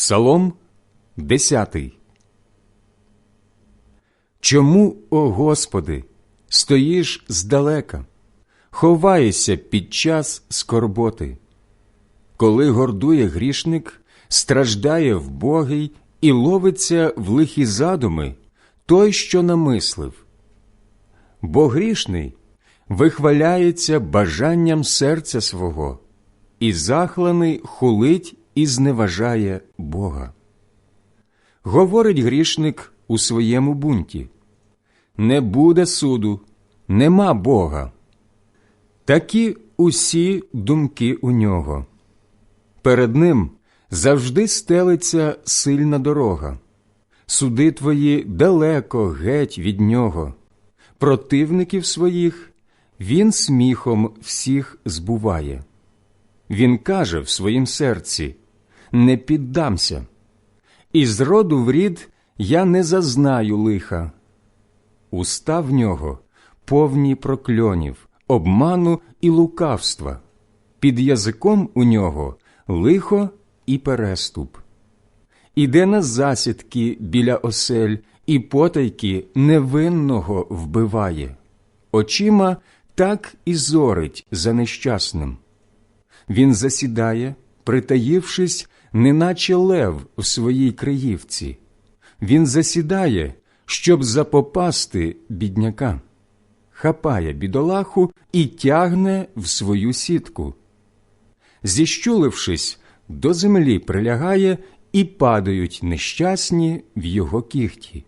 Псалом 10 Чому, о Господи, стоїш здалека, ховаєшся під час скорботи? Коли гордує грішник, страждає вбогий і ловиться в лихі задуми той, що намислив. Бо грішний вихваляється бажанням серця свого, і захланий хулить і зневажає Бога. Говорить грішник у своєму бунті не буде суду, нема Бога. Такі усі думки у нього. Перед ним завжди стелиться сильна дорога. Суди твої далеко геть від нього. Противників своїх він сміхом всіх збуває. Він каже в своїм серці не піддамся, і з роду в рід я не зазнаю лиха. Уста в нього повні прокльонів, обману і лукавства, під язиком у нього лихо і переступ. Іде на засідки біля осель і потайки невинного вбиває, очима так і зорить за нещасним. Він засідає, притаївшись, неначе лев в своїй криївці. Він засідає, щоб запопасти бідняка, хапає бідолаху і тягне в свою сітку. Зіщулившись, до землі прилягає і падають нещасні в його кіхті.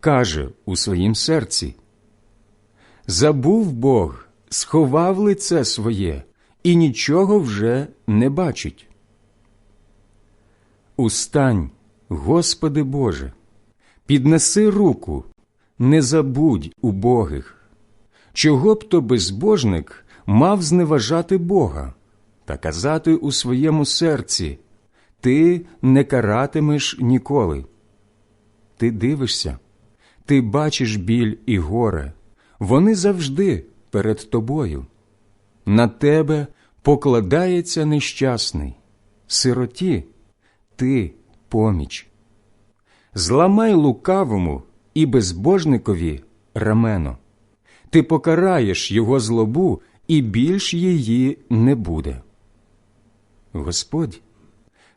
Каже у своїм серці Забув Бог, сховав лице своє і нічого вже не бачить. Устань, Господи Боже, піднеси руку, не забудь убогих. Чого б то безбожник мав зневажати Бога та казати у своєму серці Ти не каратимеш ніколи. Ти дивишся, ти бачиш біль і горе, вони завжди перед тобою. На тебе покладається нещасний, сироті ти поміч. Зламай лукавому і безбожникові рамено. Ти покараєш його злобу, і більш її не буде. Господь,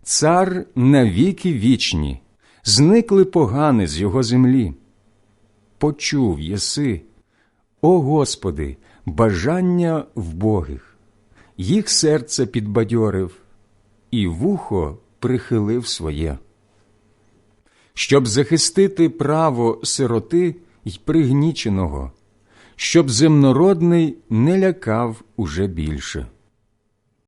цар навіки вічні, зникли погани з його землі. Почув єси, о Господи, бажання вбогих, їх серце підбадьорив, і вухо прихилив своє. Щоб захистити право сироти й пригніченого, щоб земнородний не лякав уже більше.